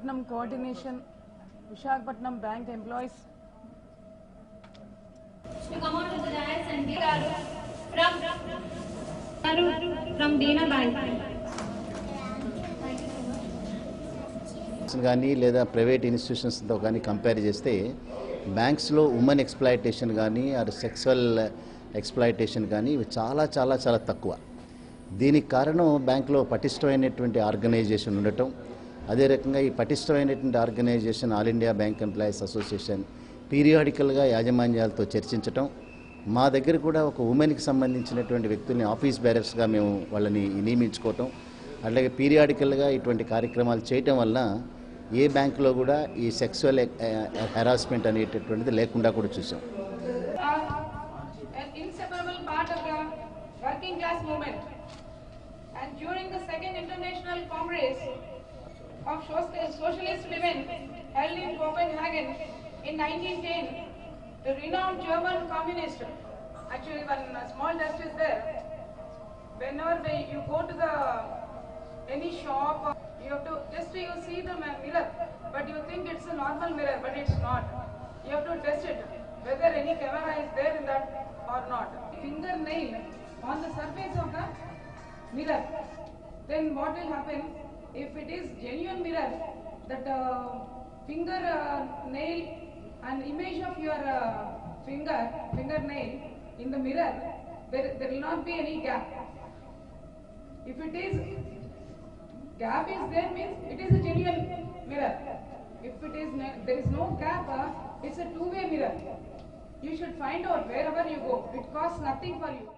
Visakhapatnam coordination Visakhapatnam bank employees కానీ లేదా private ఇన్స్టిట్యూషన్స్తో కానీ కంపేర్ చేస్తే బ్యాంక్స్లో ఉమెన్ ఎక్స్ప్లాయిటేషన్ కానీ ఆర్ సెక్సువల్ ఎక్స్ప్లాయిటేషన్ కానీ ఇవి చాలా చాలా చాలా తక్కువ. దీనికి కారణం బ్యాంక్లో పటిష్టమైనటువంటి ఆర్గనైజేషన్ ఉండటం అదే రకంగా ఈ పటిష్టమైనటువంటి organisation all India bank employees association పీరియాడికల్గా యాజమాన్యాలతో చర్చించటం మా దగ్గర కూడా ఒక ఉమెన్కి సంబంధించినటువంటి వ్యక్తుల్ని ఆఫీస్ బేరర్స్గా మేము వాళ్ళని నియమించుకోవటం అలాగే పీరియాడికల్గా ఇటువంటి కార్యక్రమాలు చేయటం వల్ల ఏ బ్యాంకులో కూడా ఈ సెక్సువల్ హెరాస్మెంట్ అనేటటువంటిది లేకుండా కూడా చూసాం working class movement. And during the Second International Congress of Socialist Women held in Copenhagen in 1910, the renowned German communist, actually one uh, small dust is there, whenever they, you go to the any shop, uh, you have to just you see the mirror, but you think it's a normal mirror, but it's not. You have to test it whether any camera is there in that or not. Fingernail on the surface of the mirror, then what will happen if it is genuine mirror? That uh, finger uh, nail, an image of your uh, finger, fingernail in the mirror, there, there will not be any gap. If it is gap is there means it is a genuine mirror. If it is, there is no gap, uh, it's a two-way mirror. You should find out wherever you go. It costs nothing for you.